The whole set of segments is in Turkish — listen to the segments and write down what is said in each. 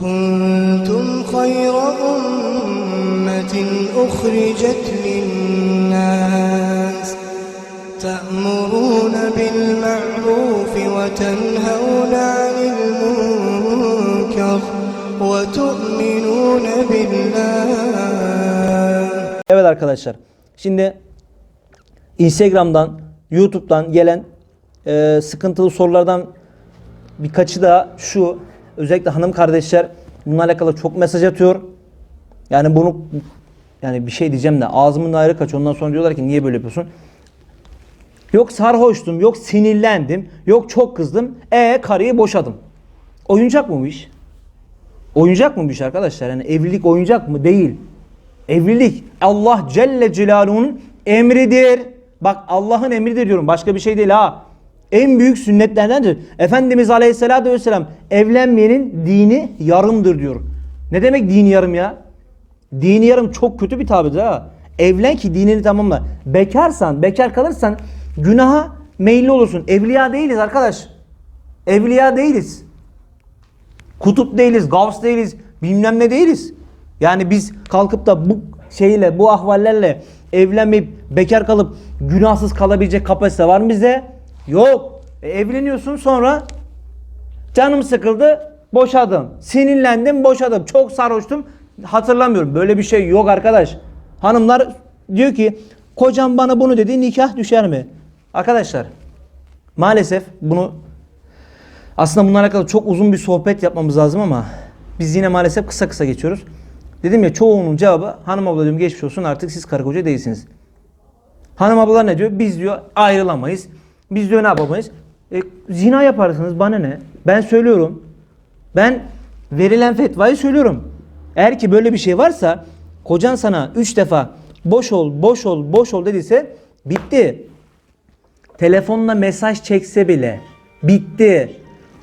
كنتم خير أمة أخرجت للناس تأمرون بالمعروف وتنهون عن المنكر وتؤمنون بالله Evet arkadaşlar. Şimdi Instagram'dan, YouTube'dan gelen e, sıkıntılı sorulardan birkaçı da şu. Özellikle hanım kardeşler bununla alakalı çok mesaj atıyor. Yani bunu yani bir şey diyeceğim de ağzımın ayrı kaç. Ondan sonra diyorlar ki niye böyle yapıyorsun? Yok sarhoştum, yok sinirlendim, yok çok kızdım. E karıyı boşadım. Oyuncak mı bu iş? Oyuncak mı bu iş arkadaşlar? Yani evlilik oyuncak mı? Değil. Evlilik Allah Celle Celaluhu'nun emridir. Bak Allah'ın emridir diyorum. Başka bir şey değil ha. En büyük sünnetlerdendir. Efendimiz Aleyhisselatü Vesselam evlenmeyenin dini yarımdır diyor. Ne demek dini yarım ya? Dini yarım çok kötü bir tabirdir ha. Evlen ki dinini tamamla. Bekarsan, bekar kalırsan günaha meyilli olursun. Evliya değiliz arkadaş. Evliya değiliz. Kutup değiliz, gavs değiliz, bilmem ne değiliz. Yani biz kalkıp da bu şeyle, bu ahvallerle evlenmeyip bekar kalıp günahsız kalabilecek kapasite var mı bizde? Yok. E, evleniyorsun sonra canım sıkıldı, boşadım. Sinirlendim, boşadım. Çok sarhoştum, hatırlamıyorum. Böyle bir şey yok arkadaş. Hanımlar diyor ki, kocam bana bunu dedi, nikah düşer mi? Arkadaşlar, maalesef bunu aslında bunlarla alakalı çok uzun bir sohbet yapmamız lazım ama biz yine maalesef kısa kısa geçiyoruz. Dedim ya çoğunun cevabı hanım abla diyorum geçmiş olsun artık siz karı koca değilsiniz. Hanım ablalar ne diyor? Biz diyor ayrılamayız. Biz diyor ne yapamayız? E, zina yaparsınız bana ne? Ben söylüyorum. Ben verilen fetvayı söylüyorum. Eğer ki böyle bir şey varsa kocan sana 3 defa boş ol, boş ol, boş ol dediyse bitti. Telefonla mesaj çekse bile bitti.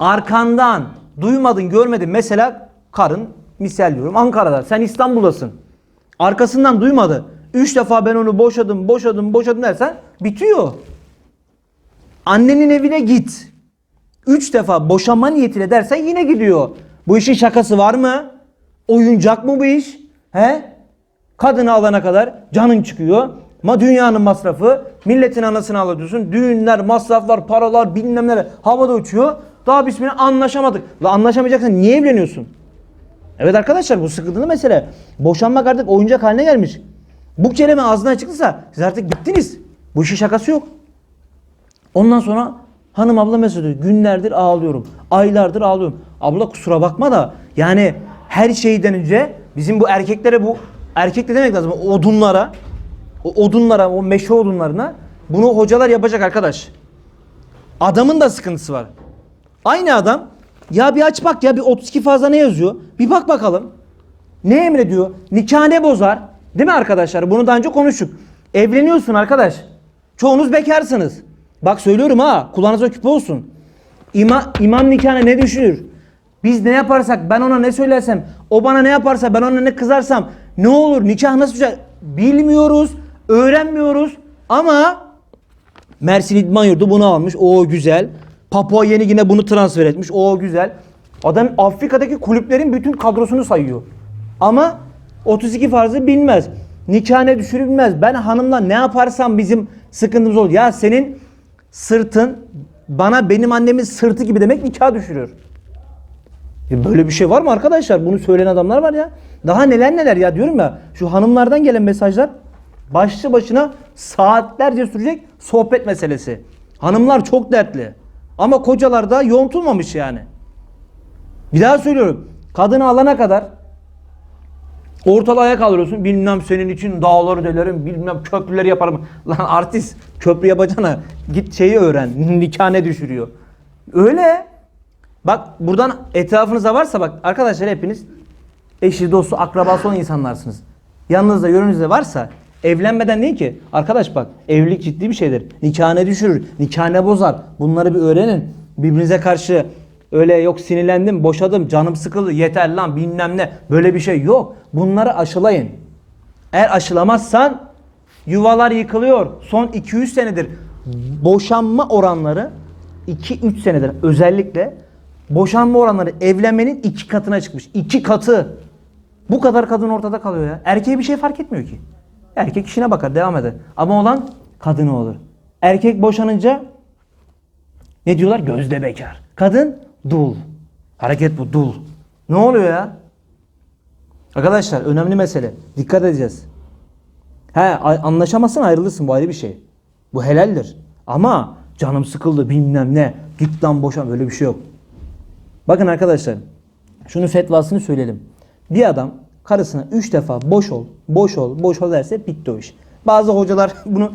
Arkandan duymadın, görmedin. Mesela karın misal diyorum Ankara'da. Sen İstanbul'dasın. Arkasından duymadı. Üç defa ben onu boşadım, boşadım, boşadım dersen bitiyor. Annenin evine git. Üç defa boşanma niyetiyle dersen yine gidiyor. Bu işin şakası var mı? Oyuncak mı bu iş? He? Kadını alana kadar canın çıkıyor. Ma dünyanın masrafı, milletin anasını alıyorsun. Düğünler, masraflar, paralar, bilmem neler havada uçuyor. Daha bismillah anlaşamadık. La anlaşamayacaksan niye evleniyorsun? Evet arkadaşlar bu sıkıntılı mesele. Boşanmak artık oyuncak haline gelmiş. Bu kelime ağzından çıktıysa siz artık bittiniz. Bu işin şakası yok. Ondan sonra hanım abla mesaj. Günlerdir ağlıyorum. Aylardır ağlıyorum. Abla kusura bakma da yani her şeyden önce bizim bu erkeklere bu erkek de demek lazım. Odunlara o odunlara, o meşe odunlarına bunu hocalar yapacak arkadaş. Adamın da sıkıntısı var. Aynı adam ya bir aç bak ya bir 32 fazla ne yazıyor? Bir bak bakalım. Ne emrediyor? Nikah ne bozar? Değil mi arkadaşlar? Bunu daha önce konuştuk. Evleniyorsun arkadaş. Çoğunuz bekarsınız. Bak söylüyorum ha kulağınıza küpe olsun. İma, imam nikahına ne düşünür? Biz ne yaparsak ben ona ne söylersem o bana ne yaparsa ben ona ne kızarsam ne olur nikah nasıl olacak bilmiyoruz öğrenmiyoruz ama Mersin İdman Yurdu bunu almış o güzel. Papua Yeni Gine bunu transfer etmiş o güzel. Adam Afrika'daki kulüplerin bütün kadrosunu sayıyor. Ama 32 farzı bilmez. Nikahine düşürür bilmez. Ben hanımla ne yaparsam bizim sıkıntımız olur. Ya senin sırtın bana benim annemin sırtı gibi demek nikah düşürüyor. Ya böyle bir şey var mı arkadaşlar? Bunu söyleyen adamlar var ya. Daha neler neler ya diyorum ya. Şu hanımlardan gelen mesajlar başlı başına saatlerce sürecek sohbet meselesi. Hanımlar çok dertli. Ama kocalar da yontulmamış yani. Bir daha söylüyorum. Kadını alana kadar ortalığı ayağa kaldırıyorsun. Bilmem senin için dağları delerim, bilmem köprüleri yaparım. Lan artist köprü yapacağına git şeyi öğren. Nikah ne düşürüyor. Öyle. Bak buradan etrafınızda varsa bak arkadaşlar hepiniz eşi, dostu, akrabası olan insanlarsınız. Yanınızda, yönünüzde varsa evlenmeden değil ki. Arkadaş bak evlilik ciddi bir şeydir. Nikahına düşürür, nikahına bozar. Bunları bir öğrenin. Birbirinize karşı öyle yok sinirlendim, boşadım, canım sıkıldı, yeter lan bilmem ne. Böyle bir şey yok. Bunları aşılayın. Eğer aşılamazsan yuvalar yıkılıyor. Son 200 senedir boşanma oranları 2-3 senedir özellikle boşanma oranları evlenmenin iki katına çıkmış. İki katı. Bu kadar kadın ortada kalıyor ya. Erkeğe bir şey fark etmiyor ki. Erkek işine bakar, devam eder. Ama olan kadını olur. Erkek boşanınca ne diyorlar? Gözde bekar. Kadın dul. Hareket bu dul. Ne oluyor ya? Arkadaşlar önemli mesele. Dikkat edeceğiz. He anlaşamazsan ayrılırsın bu ayrı bir şey. Bu helaldir. Ama canım sıkıldı bilmem ne. Git lan boşan böyle bir şey yok. Bakın arkadaşlar. Şunun fetvasını söyleyelim. Bir adam karısına 3 defa boş ol, boş ol, boş ol derse bitti o iş. Bazı hocalar bunu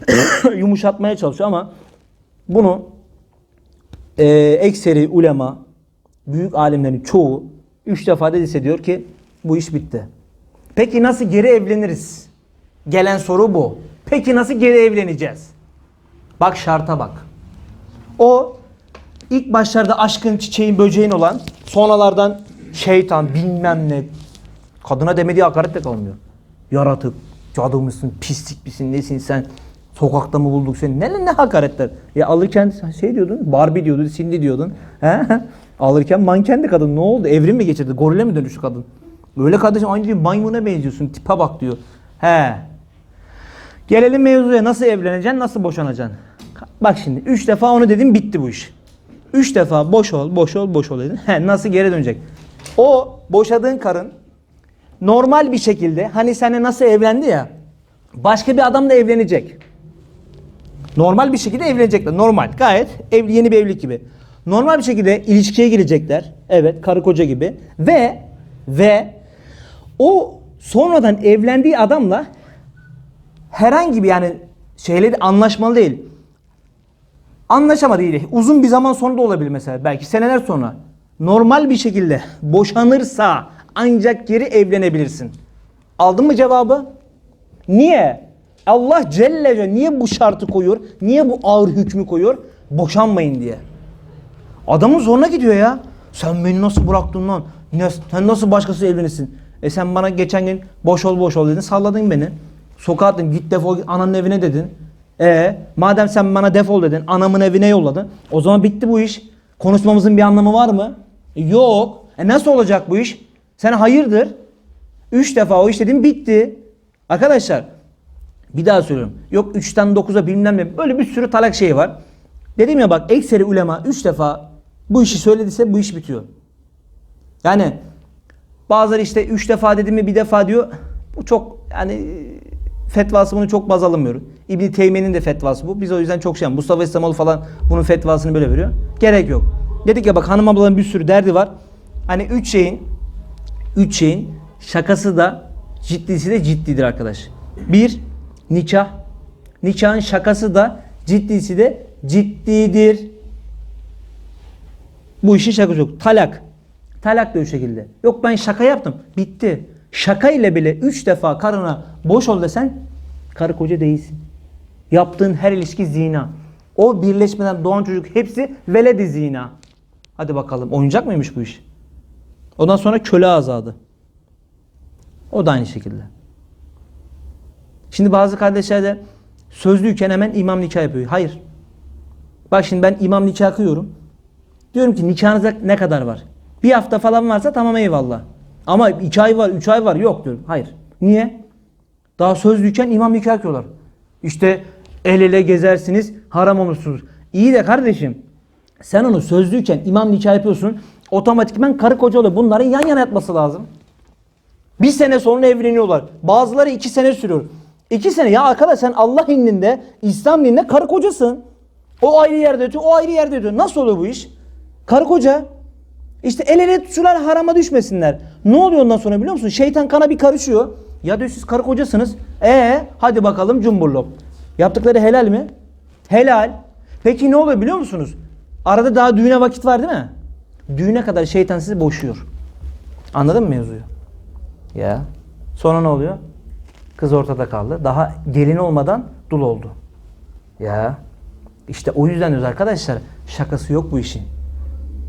yumuşatmaya çalışıyor ama bunu e, ekseri ulema, büyük alimlerin çoğu 3 defa dediyse diyor ki bu iş bitti. Peki nasıl geri evleniriz? Gelen soru bu. Peki nasıl geri evleneceğiz? Bak şarta bak. O ilk başlarda aşkın çiçeğin böceğin olan sonralardan şeytan bilmem ne kadına demediği hakaret de kalmıyor. Yaratık, cadı mısın, pislik misin, nesin sen? Sokakta mı bulduk seni? Ne ne hakaretler? Ya alırken şey diyordun, Barbie diyordun, Cindy diyordun. He? alırken mankendi kadın. Ne oldu? Evrim mi geçirdi? Gorile mi dönüştü kadın? Öyle kardeşim aynı diyor maymuna benziyorsun. Tipe bak diyor. He. Gelelim mevzuya. Nasıl evleneceksin, nasıl boşanacaksın? Bak şimdi 3 defa onu dedim bitti bu iş. 3 defa boş ol, boş ol, boş ol dedin. He, nasıl geri dönecek? O boşadığın karın normal bir şekilde hani seninle nasıl evlendi ya başka bir adamla evlenecek. Normal bir şekilde evlenecekler. Normal. Gayet evli, yeni bir evlilik gibi. Normal bir şekilde ilişkiye girecekler. Evet, karı koca gibi. Ve ve o sonradan evlendiği adamla herhangi bir yani şeyleri anlaşmalı değil. Anlaşamadı değil. Uzun bir zaman sonra da olabilir mesela. Belki seneler sonra. Normal bir şekilde boşanırsa ancak geri evlenebilirsin. Aldın mı cevabı? Niye? Allah Celle Celle niye bu şartı koyuyor? Niye bu ağır hükmü koyuyor? Boşanmayın diye. Adamın zoruna gidiyor ya. Sen beni nasıl bıraktın lan? Sen nasıl başkası evlenirsin? E sen bana geçen gün boş ol boş ol dedin. Salladın beni. Sokağa attın. Git defol git ananın evine dedin. E madem sen bana defol dedin. Anamın evine yolladın. O zaman bitti bu iş. Konuşmamızın bir anlamı var mı? E, yok. E nasıl olacak bu iş? Sen hayırdır? Üç defa o iş dedin bitti. Arkadaşlar bir daha söylüyorum. Yok 3'ten 9'a bilmem ne. Böyle bir sürü talak şeyi var. Dedim ya bak ekseri ulema 3 defa bu işi söylediyse bu iş bitiyor. Yani bazıları işte 3 defa dedim mi bir defa diyor. Bu çok yani e, fetvası bunu çok baz alınmıyor. İbn Teymiye'nin de fetvası bu. Biz o yüzden çok şey Mustafa İslamoğlu falan bunun fetvasını böyle veriyor. Gerek yok. Dedik ya bak hanım ablaların bir sürü derdi var. Hani 3 şeyin 3 şeyin şakası da ciddisi de ciddidir arkadaş. Bir, nikah. Nikahın şakası da ciddisi de ciddidir. Bu işin şakası yok. Talak. Talak da o şekilde. Yok ben şaka yaptım. Bitti. Şaka ile bile 3 defa karına boş ol desen karı koca değilsin. Yaptığın her ilişki zina. O birleşmeden doğan çocuk hepsi veledi zina. Hadi bakalım oyuncak mıymış bu iş? Ondan sonra köle azadı. O da aynı şekilde. Şimdi bazı kardeşler de sözlüyken hemen imam nikah yapıyor. Hayır. Bak şimdi ben imam nikah kıyıyorum. Diyorum ki nikahınızda ne kadar var? Bir hafta falan varsa tamam eyvallah. Ama iki ay var, üç ay var yok diyorum. Hayır. Niye? Daha sözlüyken imam nikah kıyıyorlar. İşte el ele gezersiniz, haram olursunuz. İyi de kardeşim sen onu sözlüyken imam nikah yapıyorsun. Otomatikman karı koca oluyor. Bunların yan yana yatması lazım. Bir sene sonra evleniyorlar. Bazıları iki sene sürüyor. İki sene ya arkadaş sen Allah indinde, İslam dininde karı kocasın. O ayrı yerde yatıyor, o ayrı yerde yatıyor. Nasıl oluyor bu iş? Karı koca. İşte el ele tutuşular harama düşmesinler. Ne oluyor ondan sonra biliyor musun? Şeytan kana bir karışıyor. Ya diyor siz karı kocasınız. E hadi bakalım cumburlop. Yaptıkları helal mi? Helal. Peki ne oluyor biliyor musunuz? Arada daha düğüne vakit var değil mi? Düğüne kadar şeytan sizi boşuyor. Anladın mı mevzuyu? Ya. Sonra ne oluyor? Kız ortada kaldı. Daha gelin olmadan dul oldu. Ya. İşte o yüzden diyoruz arkadaşlar şakası yok bu işin.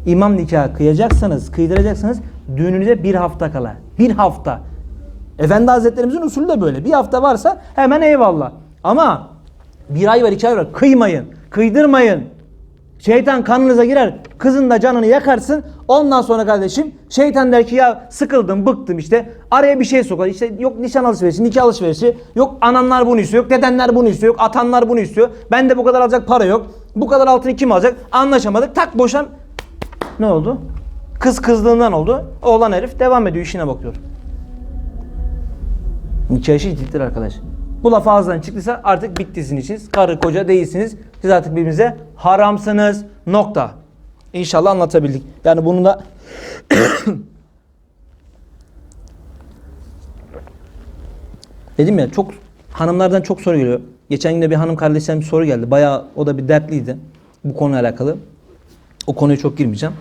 İmam nikahı kıyacaksanız, kıydıracaksınız düğününüze bir hafta kala. Bir hafta. Efendi Hazretlerimizin usulü de böyle. Bir hafta varsa hemen eyvallah. Ama bir ay var, iki ay var. Kıymayın. Kıydırmayın. Şeytan kanınıza girer. Kızın da canını yakarsın. Ondan sonra kardeşim şeytan der ki ya sıkıldım, bıktım işte. Araya bir şey sokar. İşte yok nişan alışverişi, nikah alışverişi. Yok ananlar bunu istiyor, yok dedenler bunu istiyor, yok atanlar bunu istiyor. Bende bu kadar alacak para yok. Bu kadar altını kim alacak? Anlaşamadık. Tak boşan. Ne oldu? Kız kızlığından oldu. Oğlan herif devam ediyor işine bakıyor. Nikah işi ciddidir arkadaş. Bu laf ağızdan çıktıysa artık bitti sizin işiniz. Karı koca değilsiniz. Siz artık birbirinize haramsınız. Nokta. İnşallah anlatabildik. Yani bunu da Dedim ya çok hanımlardan çok soru geliyor. Geçen gün de bir hanım kardeşten bir soru geldi. Bayağı o da bir dertliydi bu konuyla alakalı. O konuya çok girmeyeceğim.